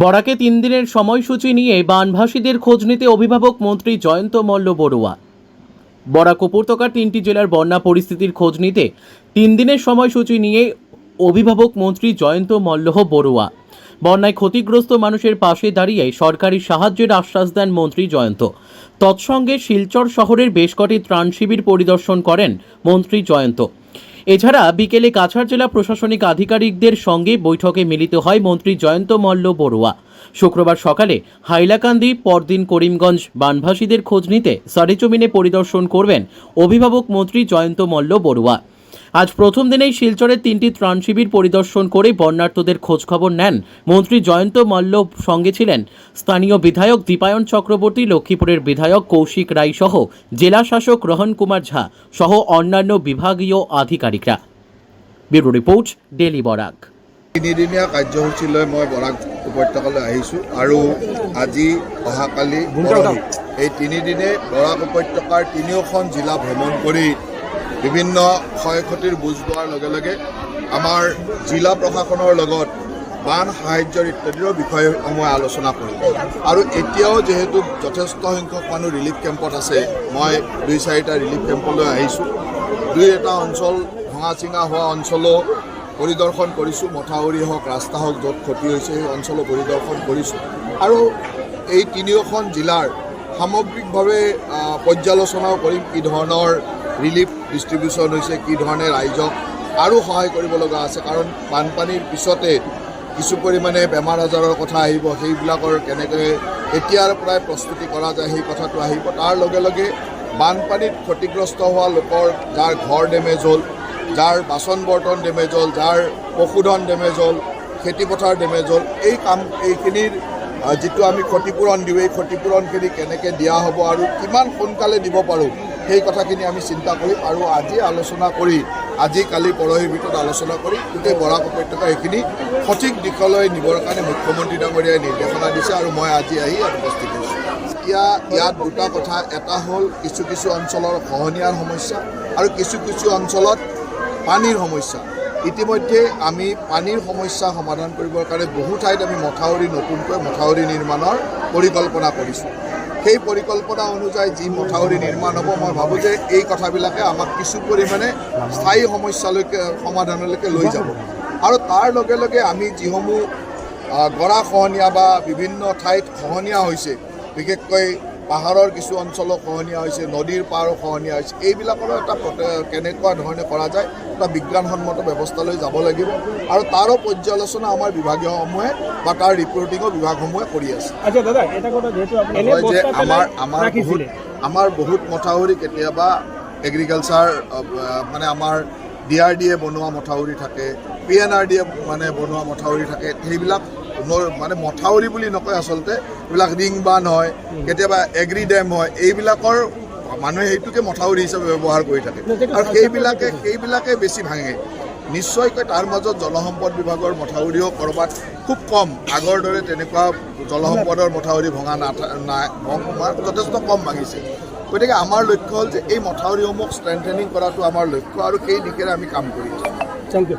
বরাকে তিন দিনের সময়সূচি নিয়ে বানভাসীদের খোঁজ নিতে অভিভাবক মন্ত্রী জয়ন্ত মল্ল বড়ুয়া। বরাক উপত্যকার তিনটি জেলার বন্যা পরিস্থিতির খোঁজ নিতে তিন দিনের সময়সূচি নিয়ে অভিভাবক মন্ত্রী জয়ন্ত মল্লহ বড়ুয়া। বন্যায় ক্ষতিগ্রস্ত মানুষের পাশে দাঁড়িয়ে সরকারি সাহায্যের আশ্বাস দেন মন্ত্রী জয়ন্ত। তৎসঙ্গে শিলচর শহরের বেশ কটি ত্রাণ শিবির পরিদর্শন করেন মন্ত্রী জয়ন্ত। এছাড়া বিকেলে কাছাড় জেলা প্রশাসনিক আধিকারিকদের সঙ্গে বৈঠকে মিলিত হয় মন্ত্রী জয়ন্ত মল্ল বড়ুয়া। শুক্রবার সকালে হাইলাকান্দি, পরদিন করিমগঞ্জ বানভাসীদের খোঁজ নিতে সরেজমিনে পরিদর্শন করবেন অভিভাবক মন্ত্রী জয়ন্ত মল্ল বড়ুয়া। আজ প্রথম দিনেই শিলচরের তিনটি ত্রাণ শিবির পরিদর্শন করে বন্যার্তদের খোঁজখবর নেন মন্ত্রী জয়ন্ত মল্ল সঙ্গে ছিলেন। স্থানীয় বিধায়ক দীপায়ন চক্রবর্তী, লক্ষ্মীপুরের বিধায়ক কৌশিক রায় সহ জেলা শাসক রহন কুমার ঝা সহ অন্যান্য বিভাগীয় আধিকারিকরা। ব্যুরো ৰিপৰ্ট ডেইলি বৰাক তিনিদিনীয়া কাৰ্যসূচীলৈ মই বৰাক উপত্যকালৈ আহিছোঁ আৰু আজি অহাকালি এই তিনিদিনে বৰাক উপত্যকাৰ তিনিওখন জিলা ভ্ৰমণ কৰি বিভিন্ন ক্ষয় ক্ষতিৰ বুজ লোৱাৰ লগে লগে আমাৰ জিলা প্ৰশাসনৰ লগত বান সাহায্যৰ ইত্যাদিৰ বিষয়সমূহ আলোচনা কৰিম। আৰু এতিয়াও যিহেতু যথেষ্ট সংখ্যক মানুহ ৰিলিফ কেম্পত আছে মই দুই চাৰিটা ৰিলিফ কেম্পলৈ আহিছোঁ। দুই এটা অঞ্চল ভঙা চিঙা হোৱা অঞ্চলো পৰিদৰ্শন কৰিছোঁ মথাউৰি হওক ৰাস্তা হওক য'ত ক্ষতি হৈছে সেই অঞ্চলো পৰিদৰ্শন কৰিছোঁ। আৰু এই তিনিওখন জিলাৰ সামগ্ৰিকভাৱে পৰ্যালোচনাও কৰিম কি ধৰণৰ ৰিলিফ ডিষ্ট্ৰিবিউশ্যন হৈছে কি ধৰণে ৰাইজক আৰু সহায় কৰিব লগা আছে কাৰণ বানপানীৰ পিছতে কিছু পৰিমাণে বেমাৰ আজাৰৰ কথা আহিব সেইবিলাকৰ কেনেকৈ এতিয়াৰ পৰাই প্ৰস্তুতি কৰা যায় সেই কথাটো আহিব। তাৰ লগে লগে বানপানীত ক্ষতিগ্ৰস্ত হোৱা লোকৰ যাৰ ঘৰ ডেমেজ হ'ল যাৰ বাচন বৰ্তন ডেমেজ হ'ল যাৰ পশুধন ডেমেজ হ'ল খেতিপথাৰ ডেমেজ হ'ল এই কাম এইখিনিৰ যিটো আমি ক্ষতিপূৰণ দিওঁ এই ক্ষতিপূৰণখিনি কেনেকৈ দিয়া হ'ব আৰু কিমান সোনকালে দিব পাৰোঁ সেই কথাখিনি আমি চিন্তা কৰিম আৰু আজি আলোচনা কৰি, আজি কালি পৰহিৰ ভিতৰত আলোচনা কৰি, গোটেই বৰাক উপত্যকা এইখিনি সঠিক দিশলৈ নিবৰ কাৰণে মুখ্যমন্ত্ৰী ডাঙৰীয়াই নিৰ্দেশনা দিছে আৰু মই আজি আহি উপস্থিত হৈছোঁ। এতিয়া ইয়াত দুটা কথা, এটা হ'ল কিছু কিছু অঞ্চলৰ খহনীয়াৰ সমস্যা আৰু কিছু কিছু অঞ্চলত পানীৰ সমস্যা। ইতিমধ্যে আমি পানীৰ সমস্যা সমাধান কৰিবৰ কাৰণে বহু ঠাইত আমি মথাউৰি নতুনকৈ মথাউৰি নিৰ্মাণৰ পৰিকল্পনা কৰিছোঁ। সেই পৰিকল্পনা অনুযায়ী যি মথাউৰি নিৰ্মাণ হ'ব, মই ভাবোঁ যে এই কথাবিলাকে আমাক কিছু পৰিমাণে স্থায়ী সমস্যালৈকে, সমাধানলৈকে লৈ যাব। আৰু তাৰ লগে লগে আমি যিসমূহ গৰা খহনীয়া বা বিভিন্ন ঠাইত খহনীয়া হৈছে, বিশেষকৈ পাহাৰৰ কিছু অঞ্চলো খহনীয়া হৈছে নদীৰ পাৰো খহনীয়া হৈছে এইবিলাকৰো এটা কেনেকুৱা ধৰণে কৰা যায় এটা বিজ্ঞানসন্মত ব্যৱস্থালৈ যাব লাগিব। আৰু তাৰো পৰ্যালোচনা আমাৰ বিভাগীয়সমূহে বা তাৰ ৰিপৰ্টিঙো বিভাগসমূহে কৰি আছে। আচ্ছা যে আমাৰ আমাৰ বহুত আমাৰ বহুত মথাউৰি কেতিয়াবা এগ্ৰিকালচাৰ মানে আমাৰ ডি আৰ ডি এ বনোৱা মথাউৰি থাকে P N R D A মানে বনোৱা মথাউৰি থাকে সেইবিলাক মানে মথাউৰি বুলি নকয় আচলতে এইবিলাক ৰিং বান হয় কেতিয়াবা এগ্ৰি ডেম হয় এইবিলাকৰ মানুহে সেইটোকে মথাউৰি হিচাপে ব্যৱহাৰ কৰি থাকে। আৰু সেইবিলাকে সেইবিলাকে বেছি ভাঙে। নিশ্চয়কৈ তাৰ মাজত জলসম্পদ বিভাগৰ মথাউৰিও ক'ৰবাত খুব কম। আগৰ দৰে তেনেকুৱা জলসম্পদৰ মথাউৰি ভঙা নাথা নাই যথেষ্ট কম ভাঙিছে। গতিকে আমাৰ লক্ষ্য হ'ল যে এই মথাউৰিসমূহ ষ্ট্ৰেংথেনিং কৰাটো আমাৰ লক্ষ্য আৰু সেই দিশেৰে আমি কাম কৰি আছোঁ। Thank you